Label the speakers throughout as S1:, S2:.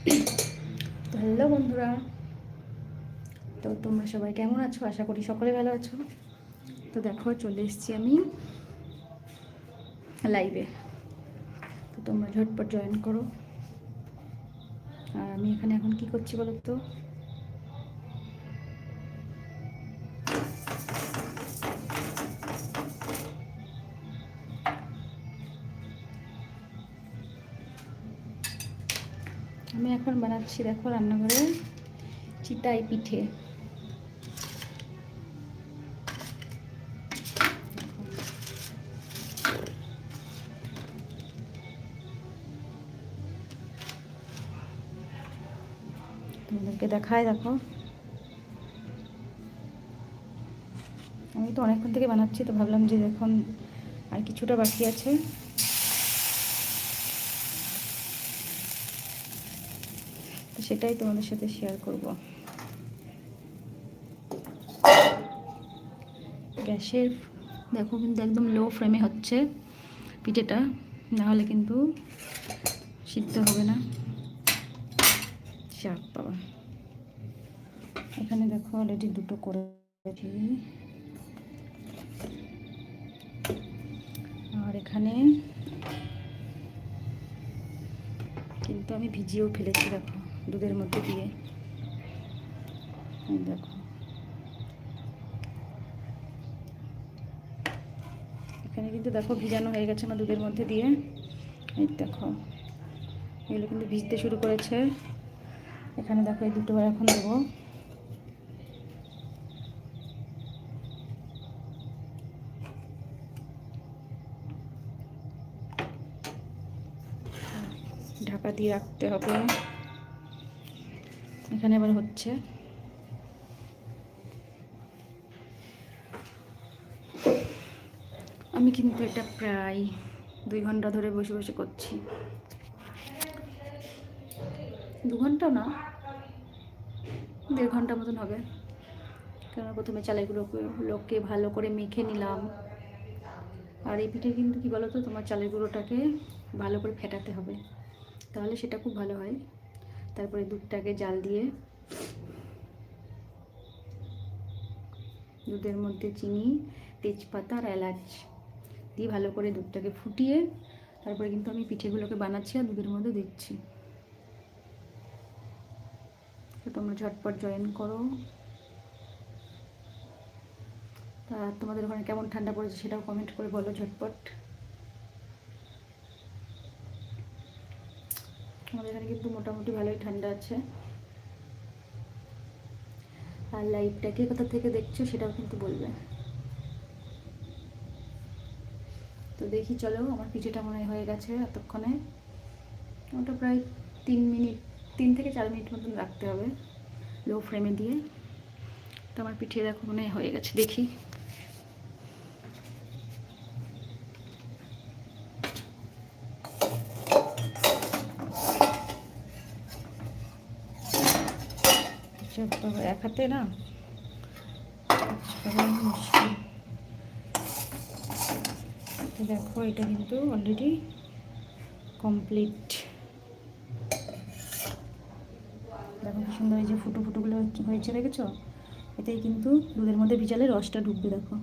S1: তো হ্যালো বন্ধুরা। তো তোমরা সবাই কেমন আছো? আশা করি সকলে ভালো আছো। তো দেখো, চলে এসেছি আমি লাইভে তো তোমরা ঝটপট জয়েন করো। আর আমি এখানে এখন কি করছি বলো তো? আমি এখন বানাচ্ছি, দেখো রান্নাঘরে চিটাই পিঠে। তোমাদেরকে দেখায় দেখো। আমি তো অনেকক্ষণ থেকে বানাচ্ছি, তো ভাবলাম যে এখন আর কিছুটা বাকি আছে। সেটাই তোমাদের সাথে শেয়ার করব। গ্যাসের, দেখো কিন্তু একদম লো ফ্লেমে হচ্ছে পিঠেটা নাহলে কিন্তু সিদ্ধ হবে না। চাপ বাবা। এখানে দেখো অলরেডি দুটো করেছি আর এখানে কিন্তু আমি ভিজিয়েও ফেলেছি, দেখো। দুধের মধ্যে দিয়ে। দেখো। এখানে কিন্তু দেখো ভিজানো হয়ে গেছে আমার দুধের মধ্যে দিয়ে। এই দেখো। এগুলো কিন্তু ভিজতে শুরু করেছে। এখানে দেখো এই দুটো এখন দেবো। ঢাকা দিয়ে রাখতে হবে। এখানে আবার হচ্ছে। আমি কিন্তু এটা প্রায় দুই ঘণ্টা ধরে বসে বসে করছি। দু ঘণ্টা না? দেড় ঘণ্টা মতন হবে। কেননা প্রথমে চালেগুলোকে লোককে ভালো করে মেখে নিলাম। আর এই পিঠে কিন্তু কী বলো তো তোমার চালের গুঁড়োটাকে ভালো করে ফেটাতে হবে। তাহলে সেটা খুব ভালো হয়। তারপরে দুধটাকে জাল দিয়ে দুধের মধ্যে চিনি, তেজপাতা আর এলাচ দিয়ে ভালো করে দুধটাকে ফুটিয়ে তারপরে কিন্তু আমি পিঠেগুলোকে বানাচ্ছি আর দুধের মধ্যে দিচ্ছি। তো তোমরা ঝটপট জয়েন করো। তা তোমাদের ওখানে কেমন ঠান্ডা পড়েছে সেটাও কমেন্ট করে বলো ঝটপট। আমাদের এখানে কিন্তু মোটামুটি ভালোই ঠান্ডা আছে। আর লাইভটা কে কোথা থেকে দেখছ সেটাও কিন্তু বলবে। তো দেখি চলো, আমার পিঠেটা মনে হয় গেছে এতক্ষণে। ওটা প্রায় তিন মিনিট, তিন থেকে চার মিনিট মতন রাখতে হবে লো ফ্লেমে দিয়ে। তো আমার পিঠে দেখো মনে হয়ে গেছে, দেখি। বাবা, এক হাতে না? মুশকিল দেখো এটা কিন্তু অলরেডি কমপ্লিট দেখো কি সুন্দর এই যে ফুটো ফুটোগুলো হয়েছে দেখেছ? এতেই কিন্তু দুধের মধ্যে ভিজালে রসটা ঢুকবে দেখো।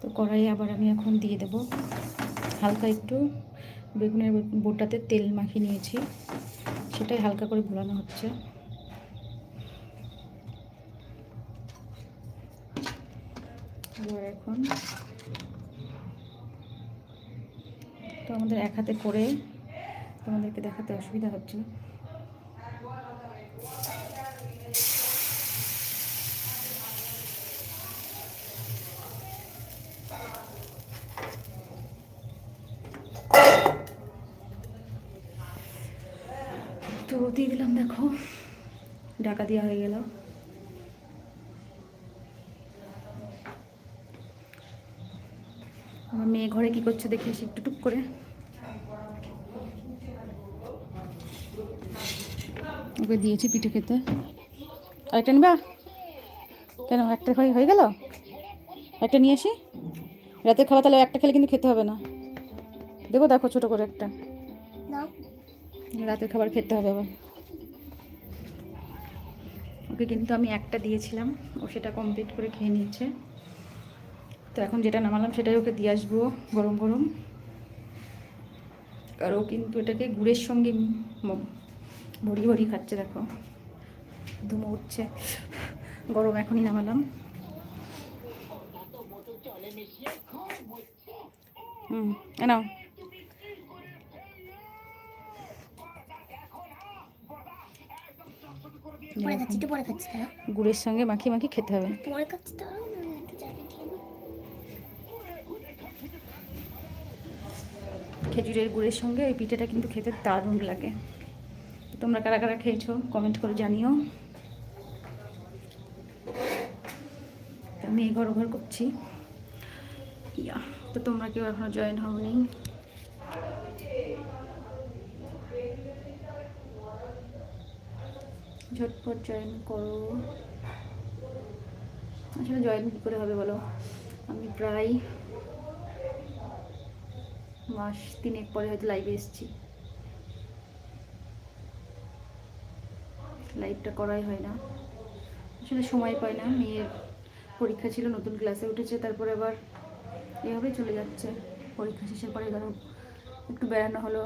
S1: তো কড়াইয়ে আবার আমি এখন দিয়ে দেব। হালকা একটু বেগুনের বোটাতে তেল মাখিয়ে নিয়েছি। সেটাই হালকা করে ভোলানো হচ্ছে। এখন তো আমাদের এক হাতে করে তোমাদেরকে দেখাতে অসুবিধা হচ্ছে তো দিয়ে দিলাম দেখো। ঢাকা দেওয়া হয়ে গেল। আমার মেয়ে ঘরে কি করছে দেখে এসে একটু টুক করে। ওকে দিয়েছি পিঠে খেতে। আরেকটা নিবা? কেন একটা হয়ে হয়ে গেল? একটা নিয়ে আসি? রাতের খাওয়া তাহলে একটা খেলে কিন্তু খেতে হবে না। দেবো দেখো ছোট করে একটা। রাতের খাবার খেতে হবে আবার। ওকে কিন্তু আমি একটা দিয়েছিলাম, ও সেটা কমপ্লিট করে খেয়ে নিয়েছে তো এখন যেটা নামালাম সেটাই ওকে দিয়ে আসব গরম গরম। আর ও কিন্তু এটাকে গুড়ের সঙ্গে ভরি ভরি খাচ্ছে, দেখো। ধুমো উঠছে। গরম এখনই নামালাম। হুম নাও
S2: পরে খাচ্ছি একটু পরে খাচ্ছি তারা
S1: গুড়ের সঙ্গে মাখিয়ে মাখিয়ে খেতে হবে। খেজুরের গুড়ের সঙ্গে ওই পিঠেটা কিন্তু খেতে দারুণ লাগে। তোমরা কারা কারা খেয়েছো কমেন্ট করে জানিও। আমি এই ঘর ঘর করছি। তো তোমরা কেউ এখনও জয়েন হওনি? ঝটপট জয়েন করো। আসলে জয়েন কী করে হবে বলো? আমি প্রায় মাস তিনেক পরে হয়তো লাইভে এসেছি। লাইভটা করাই হয় না। আসলে সময় পাই না, মেয়ের পরীক্ষা ছিল, নতুন ক্লাসে উঠেছে, তারপরে আবার এভাবেই চলে যাচ্ছে। পরীক্ষা শেষের পরে ধরো একটু বেড়ানো হলো,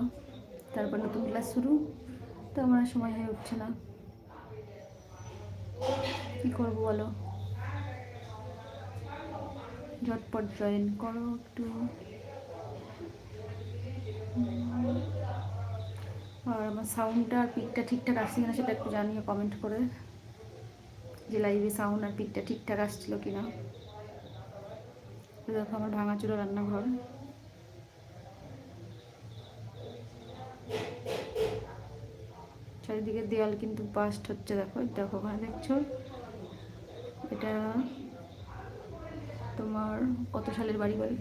S1: তারপর নতুন ক্লাস শুরু, তো আমার সময় হয়ে উঠছে না। কী করব বলো? ঝটপট জয়েন করো একটু। আর আমার সাউন্ডটা আর পিকটা ঠিকঠাক আসছে কিনা সেটা একটু জানিও কমেন্ট করে। যে লাইভে সাউন্ড আর পিকটা ঠিকঠাক আসছিল কিনা। দেখো আমার ভাঙাচুরো রান্নাঘর। চারিদিকে দেওয়াল কিন্তু বাস্ট হচ্ছে, দেখো দেখো ওখানে দেখছ? এটা তোমার কত সালের বাড়ি বাড়ি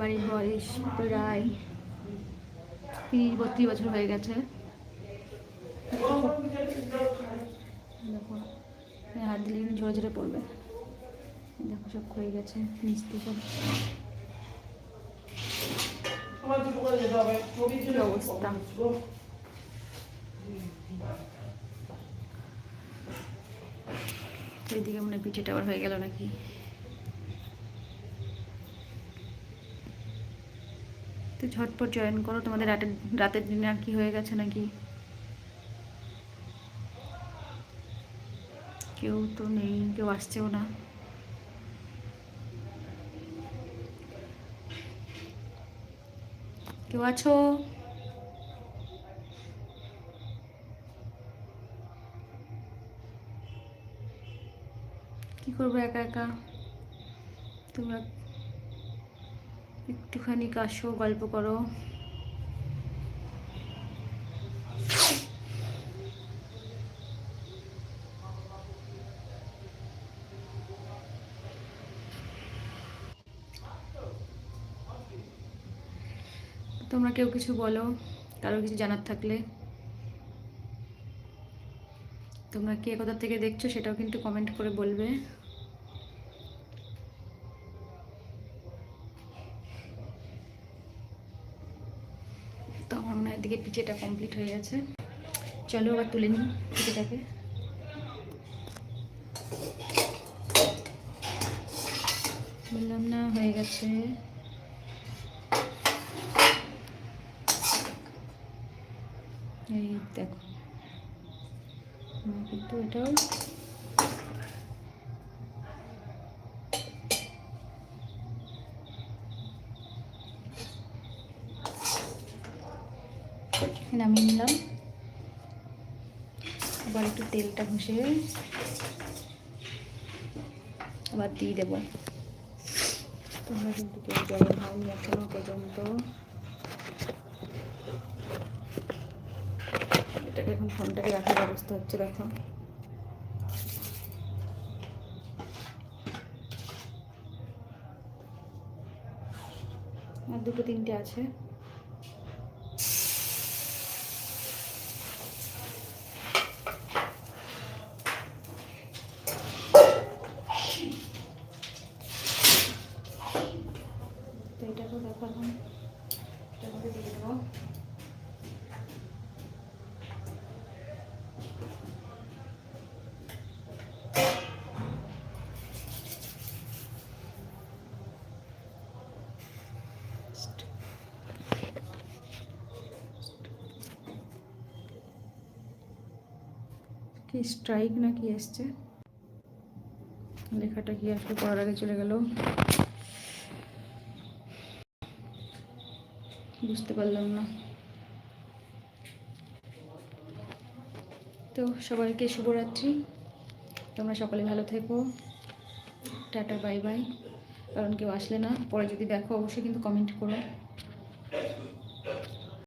S1: বাড়ির বয়স প্রায় তিরিশ, বত্রিশ বছর হয়ে গেছে। দেখো হাত দিলে ঝরে ঝরে পড়বে। দেখো, সব হয়ে গেছে, মিস্ত্রি সব। অবস্থা? এইদিকে মনে পিঠেটা আবার হয়ে গেল নাকি? তো ঝটপট জয়েন করো। তোমাদের রাতের রাতের দিনে আর কি হয়ে গেছে নাকি? কেউ তো নেই, কেউ আসছেও না। কেউ আছো? কি করব একা একা? তোমরা একটুখানি কাশো গল্প করো। তোমরা কেউ কিছু বলো, কারও কিছু জানার থাকলে। তোমরা কে কোথা থেকে দেখছ সেটাও কিন্তু কমেন্ট করে বলবে। তো আমার মনে হয় পিঠেটা কমপ্লিট হয়ে গেছে। চলো আবার তুলে নিই পিঠেটাকে। বললাম না, হয়ে গেছে। এই দেখো। কিন্তু এটাও নামিয়ে নিলাম। আবার একটু তেলটা ঘষে আবার দিয়ে দেবো। তোমরা কিন্তু কেউ জয়েন হয়নি এখনও পর্যন্ত। এটাকে এখন ফোনটাকে রাখার ব্যবস্থা হচ্ছে দেখো। আর দুটো তিনটে আছে তো এটাকেও দেখালাম এটার মধ্যে দিয়ে দেবো কি স্ট্রাইক না কি এসছে? লেখাটা কি আসলে পড়ার আগে চলে গেল? বুঝতে পারলাম না। তো সবাইকে শুভরাত্রি। তোমরা সকলে ভালো থেকো। Tata, bye bye. কারণ কেউ আসলে না। পরে যদি দেখো, অবশ্যই কিন্তু কমেন্ট করো।